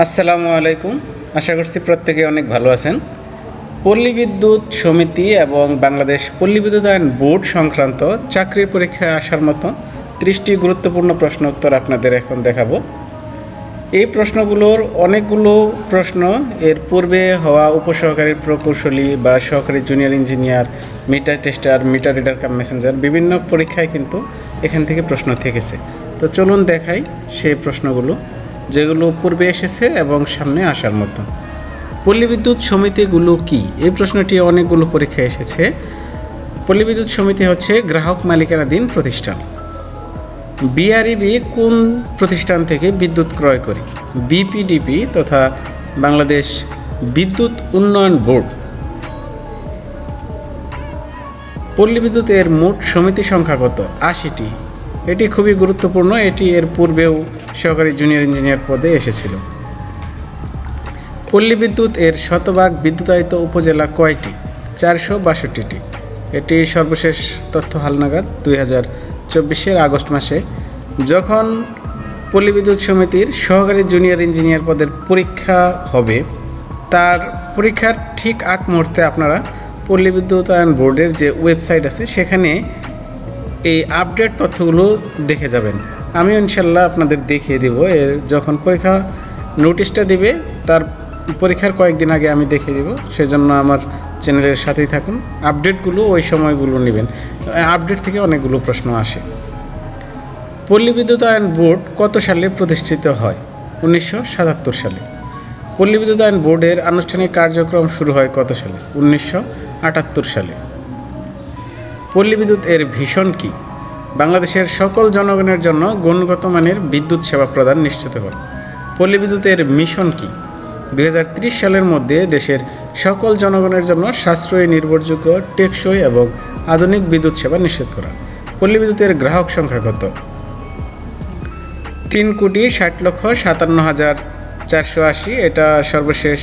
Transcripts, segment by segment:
আসসালামু আলাইকুম। আশা করছি প্রত্যেকে অনেক ভালো আছেন। পল্লী বিদ্যুৎ সমিতি এবং বাংলাদেশ পল্লী বিদ্যুৎ বিদ্যুতায়ন বোর্ড সংক্রান্ত চাকরির পরীক্ষায় আসার মতো ত্রিশটি গুরুত্বপূর্ণ প্রশ্ন উত্তর আপনাদের এখন দেখাবো। এই প্রশ্নগুলোর অনেকগুলো প্রশ্ন এর পূর্বে হওয়া উপসহকারী প্রকৌশলী বা সহকারী junior engineer, meter tester, meter reader, cum messenger বিভিন্ন পরীক্ষায় কিন্তু এখান থেকে প্রশ্ন থেকেছে। তো চলুন দেখাই সেই প্রশ্নগুলো। যেগুলো পূর্বে এসেছে এবং সামনে আসার মতো। পল্লী বিদ্যুৎ সমিতিগুলো কি? এই প্রশ্নটি অনেকগুলো পরীক্ষায় এসেছে। পল্লী বিদ্যুৎ সমিতি হচ্ছে গ্রাহক মালিকানাধীন প্রতিষ্ঠান। বিআরইবি কোন প্রতিষ্ঠান থেকে বিদ্যুৎ ক্রয় করে? বিপিডিপি তথা বাংলাদেশ বিদ্যুৎ উন্নয়ন বোর্ড। পল্লী বিদ্যুতের মোট সমিতি সংখ্যা কত? আশিটি। এটি খুবই গুরুত্বপূর্ণ। এটি এর পূর্বেও সহকারী জুনিয়র ইঞ্জিনিয়ার পদে এসেছিল। পল্লী বিদ্যুৎ এর শতভাগ বিদ্যুতায়িত উপজেলা কয়টি? চারশো বাষট্টিটি। এটি সর্বশেষ তথ্য হালনাগাদ দুই হাজার চব্বিশের আগস্ট মাসে। যখন পল্লী বিদ্যুৎ সমিতির সহকারী জুনিয়র ইঞ্জিনিয়ার পদের পরীক্ষা হবে, তার পরীক্ষার ঠিক আগ মুহূর্তে আপনারা পল্লী বিদ্যুতায়ন বোর্ডের যে ওয়েবসাইট আছে, সেখানে এই আপডেট তথ্যগুলো দেখে যাবেন। আমি ইনশাল্লাহ আপনাদের দেখিয়ে দেব। এর যখন পরীক্ষা নোটিশটা দিবে, তার পরীক্ষার কয়েকদিন আগে আমি দেখিয়ে দেব। সেজন্য আমার চ্যানেলের সাথেই থাকুন। আপডেটগুলো ওই সময়গুলো নেবেন। আপডেট থেকে অনেকগুলো প্রশ্ন আসে। পল্লী বিদ্যুতায়ন বোর্ড কত সালে প্রতিষ্ঠিত হয়? উনিশশো সাতাত্তর সালে। পল্লী বিদ্যুতায়ন বোর্ডের আনুষ্ঠানিক কার্যক্রম শুরু হয় কত সালে? উনিশশো আটাত্তর সালে। পল্লী বিদ্যুৎ এর ভীষণ কি? বাংলাদেশের সকল জনগণের জন্য গুণগত মানের বিদ্যুৎ সেবা প্রদান নিশ্চিত করা পল্লী বিদ্যুতের মিশন কি? দু সালের মধ্যে দেশের সকল জনগণের জন্য সাশ্রয়ী, নির্ভরযোগ্য, টেকসই এবং আধুনিক বিদ্যুৎ সেবা নিশ্চিত করা। পল্লী বিদ্যুতের গ্রাহক সংখ্যা কত? তিন কোটি ষাট লক্ষ সাতান্ন হাজার চারশো আশি। এটা সর্বশেষ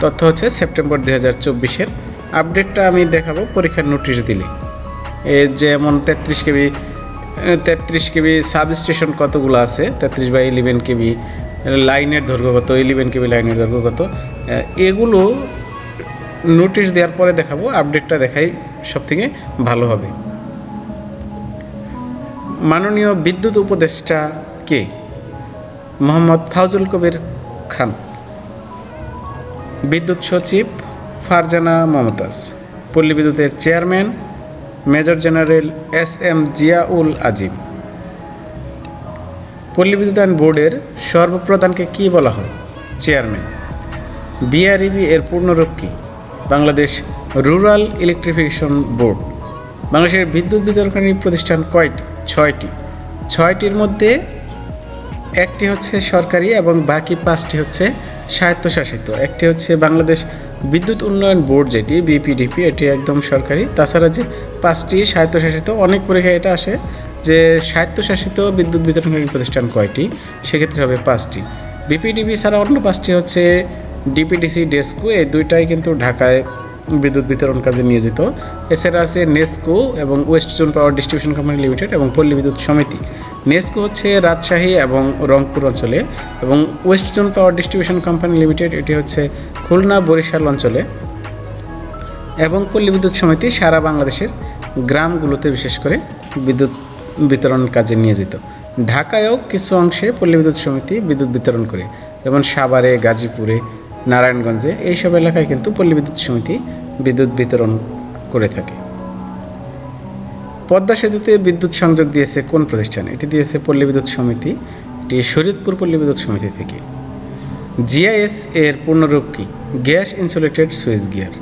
তথ্য হচ্ছে সেপ্টেম্বর দুই হাজার চব্বিশের। আপডেটটা আমি দেখাবো পরীক্ষার নোটিশ দিলে। যেমন তেত্রিশ কেবি তেত্রিশ কেবি সাব স্টেশন কতগুলো আছে? তেত্রিশ বাই ইলেভেন কেবি লাইনের দৈর্ঘ্য কত? ইলেভেন কেবি লাইনের দৈর্ঘ্য কত? এগুলো নোটিশ দেওয়ার পরে দেখাবো আপডেটটা দেখাই সব থেকে ভালো হবে। মাননীয় বিদ্যুৎ উপদেষ্টা কে? মোহাম্মদ ফাউজুল কবির খান। বিদ্যুৎ সচিব ফারজানা মমতাজ। পল্লী বিদ্যুতের chairman major general S M Ziaul Azim. পল্লী বিদ্যুতায়ন বোর্ডের সর্বপ্রধানকে কী বলা হয়? চেয়ারম্যান। বিআরইবি এর পূর্ণরূপ কী বাংলাদেশ রুরাল ইলেকট্রিফিকেশন বোর্ড। বাংলাদেশের বিদ্যুৎ বিতরণকারী প্রতিষ্ঠান কয়টি? ছয়টি। ছয়টির মধ্যে একটি হচ্ছে সরকারি এবং বাকি পাঁচটি হচ্ছে স্বায়ত্তশাসিত। একটি হচ্ছে বাংলাদেশ বিদ্যুৎ উন্নয়ন বোর্ড যেটি, বিপিডিপি, এটি একদম সরকারি। তাছাড়া যে পাঁচটি স্বায়ত্তশাসিত, অনেক পরীক্ষায় এটা আসে যে স্বায়ত্তশাসিত বিদ্যুৎ বিতরণকারী প্রতিষ্ঠান কয়টি? সেক্ষেত্রে হবে পাঁচটি। বিপিডিপি ছাড়া অন্য পাঁচটি হচ্ছে ডিপিডিসি, ডেস্কো, এই দুইটাই কিন্তু ঢাকায় বিদ্যুৎ বিতরণ কাজে নিয়োজিত। এছাড়া আছে নেস্কো এবং west zone power distribution company limited এবং পল্লী বিদ্যুৎ সমিতি। নেস্কো হচ্ছে রাজশাহী এবং রংপুর অঞ্চলে এবং west zone power distribution company limited, এটি হচ্ছে খুলনা বরিশাল অঞ্চলে। এবং পল্লী বিদ্যুৎ সমিতি সারা বাংলাদেশের গ্রামগুলোতে বিশেষ করে বিদ্যুৎ বিতরণ কাজে নিয়োজিত। ঢাকায়ও কিছু অংশে পল্লী বিদ্যুৎ সমিতি বিদ্যুৎ বিতরণ করে, যেমন সাভারে, গাজীপুরে, নারায়ণগঞ্জে, এইসব এলাকায় কিন্তু পল্লী বিদ্যুৎ সমিতি বিদ্যুৎ বিতরণ করে থাকে। পদ্মা সেতুতে বিদ্যুৎ সংযোগ দিয়েছে কোন প্রতিষ্ঠান? এটি দিয়েছে পল্লী বিদ্যুৎ সমিতি, এটি শরীয়তপুর পল্লী বিদ্যুৎ সমিতি থেকে। জিআইএস এর পূর্ণরূপ কি? Gas insulated switchgear.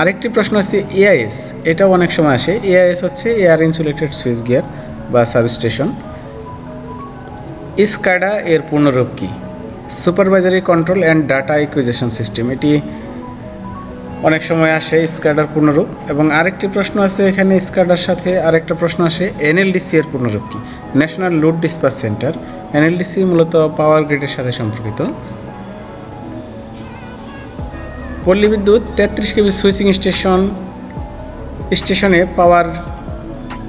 আরেকটি প্রশ্ন আছে এআইএস, এটাও অনেক সময় আসে। এআইএস হচ্ছে এয়ার ইনসুলেটেড সুইচ গিয়ার বা সাবস্টেশন। ইসকাডা এর পূর্ণরূপ কি? Supervisory control and data acquisition system, এটি অনেক সময় আসে স্কাডার পূর্ণরূপ। এবং আরেকটি প্রশ্ন আছে এখানে স্কাডার সাথে আরেকটা প্রশ্ন আসে, এনএলডিসি এর পূর্ণরূপ কি? National load dispatch centre, NLDC মূলত পাওয়ার গ্রিডের সাথে সম্পর্কিত। পল্লী বিদ্যুৎ, তেত্রিশ কেবি সুইচিং স্টেশন, স্টেশনে পাওয়ার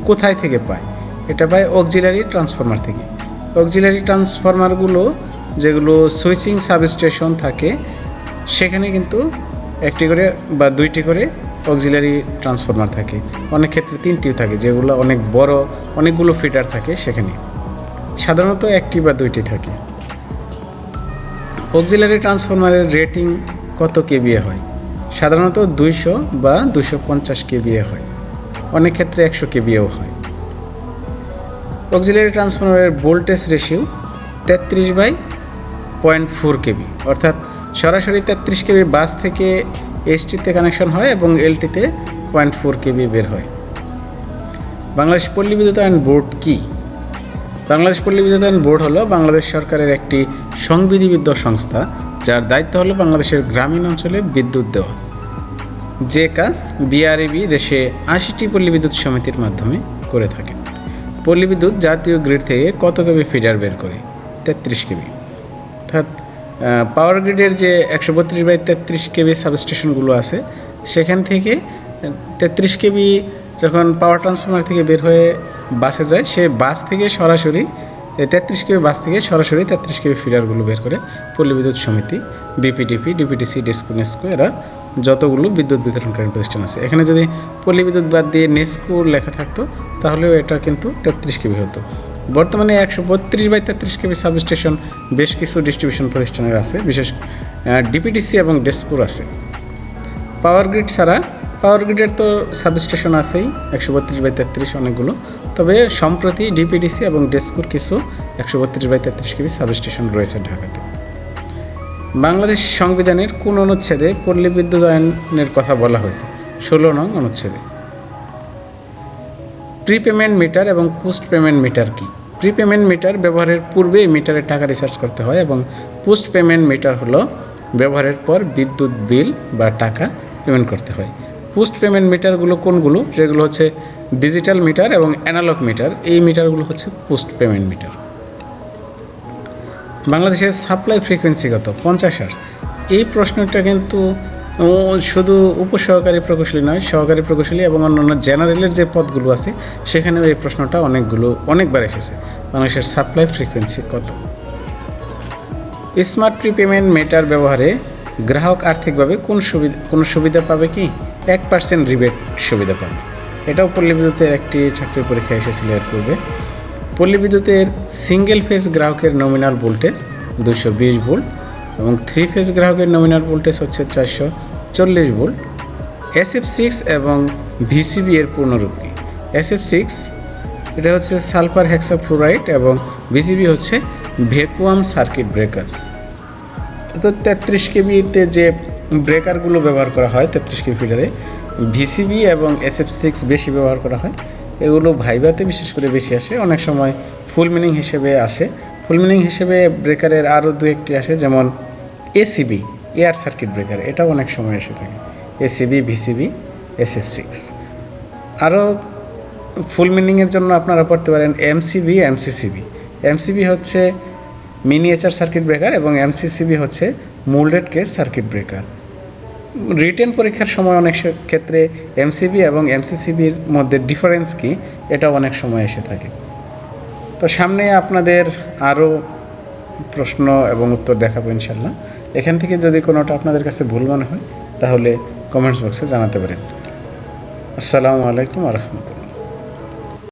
কোথায় থেকে পায়? এটা পায় অক্সিলারি ট্রান্সফরমার থেকে। অক্সিলারি ট্রান্সফরমারগুলো যেগুলো সুইচিং সাবস্টেশন থাকে, সেখানে কিন্তু একটি করে বা দুইটি করে অক্সিলারি ট্রান্সফরমার থাকে। অনেক ক্ষেত্রে তিনটিও থাকে, যেগুলো অনেক বড়, অনেকগুলো ফিটার থাকে সেখানে। সাধারণত একটি বা দুইটি থাকে। অক্সিলারি ট্রান্সফরমারের রেটিং কত কেবিএ হয়? সাধারণত দুইশো বা দুশো পঞ্চাশ কেবিএ হয়। অনেক ক্ষেত্রে একশো কেবিএও হয়। অক্সিলারি ট্রান্সফরমারের ভোল্টেজ রেশিও তেত্রিশ বাই পয়েন্ট ফোর কেবি অর্থাৎ সরাসরি তেত্রিশ কেবি বাস থেকে এসটিতে কানেকশন হয় এবং এলটিতে পয়েন্ট ফোর কেবি বের হয়। বাংলাদেশ পল্লী বিদ্যুতায়ন বোর্ড কি? বাংলাদেশ পল্লী বিদ্যুতায়ন বোর্ড হলো বাংলাদেশ সরকারের একটি সংবিধিবদ্ধ সংস্থা, যার দায়িত্ব হলো বাংলাদেশের গ্রামীণ অঞ্চলে বিদ্যুৎ দেওয়া। যে কাজ বিআরএবি দেশে আশিটি পল্লী বিদ্যুৎ সমিতির মাধ্যমে করে থাকে। পল্লী বিদ্যুৎ জাতীয় গ্রিড থেকে কত কেবি ফিডার বের করে? তেত্রিশ কেবি। অর্থাৎ পাওয়ার গ্রিডের যে একশো বত্রিশ বাই তেত্রিশ কেবি সাবস্টেশনগুলো আছে, সেখান থেকে, তেত্রিশ কেবি যখন পাওয়ার ট্রান্সফরমার থেকে বের হয়ে বাসে যায় সে বাস থেকে সরাসরি তেত্রিশ কেবি বাস থেকে সরাসরি তেত্রিশ কেবি ফিডারগুলো বের করে পল্লী বিদ্যুৎ সমিতি বিপিডিপি ডিপিটিসি ডিসকো নেস্কো এরা যতগুলো বিদ্যুৎ বিতরণকারী প্রতিষ্ঠান আছে। এখানে যদি পল্লী বিদ্যুৎ বাদ দিয়ে নেস্কো লেখা থাকতো, তাহলেও এটা কিন্তু তেত্রিশ কেবি হতো। বর্তমানে একশো বত্রিশ বাই তেত্রিশ কেবি সাবস্টেশন বেশ কিছু ডিস্ট্রিবিউশন প্রতিষ্ঠানের আছে, বিশেষ ডিপিটিসি এবং ডেস্কোর আছে। পাওয়ার গ্রিড ছাড়া পাওয়ার গ্রিডের তো সাবস্টেশন আছেই, একশো বত্রিশ বাই তেত্রিশ অনেকগুলো। তবে সম্প্রতি ডিপিডিসি এবং ডেস্কুর কিছু একশো বত্রিশ বাই তেত্রিশ কেবি সাবস্টেশন রয়েছে ঢাকাতে। বাংলাদেশ সংবিধানের কোন অনুচ্ছেদে পল্লী বিদ্যুতায়নের কথা বলা হয়েছে? ষোলো নং অনুচ্ছেদে। প্রিপেমেন্ট মিটার এবং পোস্ট পেমেন্ট মিটার কি? প্রিপেমেন্ট মিটার ব্যবহারের পূর্বেই এই মিটারের টাকা রিচার্জ করতে হয় এবং পোস্ট পেমেন্ট মিটার হলো ব্যবহারের পর বিদ্যুৎ বিল বা টাকা পেমেন্ট করতে হয়। পোস্ট পেমেন্ট মিটারগুলো কোনগুলো? যেগুলো হচ্ছে ডিজিটাল মিটার এবং অ্যানালগ মিটার এই মিটারগুলো হচ্ছে পোস্ট পেমেন্ট মিটার বাংলাদেশের সাপ্লাই ফ্রিকোয়েন্সি কত? পঞ্চাশ হার্স এই প্রশ্নটা কিন্তু শুধু উপসহকারী প্রকৌশলী নয়, সহকারী প্রকৌশলী এবং অন্যান্য জেনারেলের যে পদগুলো আছে, সেখানেও এই প্রশ্নটা অনেকগুলো, অনেকবার এসেছে। বাংলাদেশের সাপ্লাই ফ্রিকোয়েন্সি কত? স্মার্ট প্রিপেমেন্ট মেটার ব্যবহারে গ্রাহক আর্থিকভাবে কোন সুবিধা, কোনো সুবিধা পাবে কি? এক পার্সেন্ট রিবেট সুবিধা পাবে। এটাও পল্লী বিদ্যুতের একটি চাকরির পরীক্ষা এসেছিল এর পূর্বে। পল্লী বিদ্যুতের সিঙ্গেল ফেজ গ্রাহকের নমিনাল ভোল্টেজ দুশো বিশ ভোল্ট এবং থ্রি ফেজ গ্রাহকের নমিনাল ভোল্টেজ হচ্ছে চারশো চল্লিশ ভোল্ট এসএফ সিক্স এবং ভিসিবি এর পূর্ণরূপ। কি এসএফ সিক্স এটা হচ্ছে সালফার হেক্সাফ্লোরাইড এবং ভিসিবি হচ্ছে ভেকুয়াম সার্কিট ব্রেকার তো তেত্রিশ কেবিতে যে ব্রেকারগুলো ব্যবহার করা হয়, তেত্রিশ কেবি ফিডারে ভিসিবি এবং এসএফ সিক্স বেশি ব্যবহার করা হয়। এগুলো ভাইভাতে বিশেষ করে বেশি আসে। অনেক সময় ফুল মিনিং হিসেবে আসে। ফুল মিনিং হিসেবে ব্রেকারের আরও দু একটি আসে, যেমন এসিবি, এয়ার সার্কিট ব্রেকার, এটাও অনেক সময় এসে থাকে। ACB, VCB, SF six. আরও ফুল মিনিংয়ের জন্য আপনারা পড়তে পারেন এমসিবি, এমসিসিবি। এমসিবি হচ্ছে মিনিয়েচার সার্কিট ব্রেকার এবং এমসিসিবি হচ্ছে moulded case circuit breaker. Written পরীক্ষার সময় অনেক ক্ষেত্রে এমসিবি এবং এমসিসিবির মধ্যে ডিফারেন্স কী এটা অনেক সময় এসে থাকে। তো সামনে আপনাদের আরও প্রশ্ন এবং উত্তর দেখাবো ইনশাল্লাহ এখান থেকে যদি কোনোটা আপনাদের কাছে ভুল মনে হয়, তাহলে কমেন্টস বক্সে জানাতে পারেন। আসসালামু আলাইকুম রহমতুল্লাহ।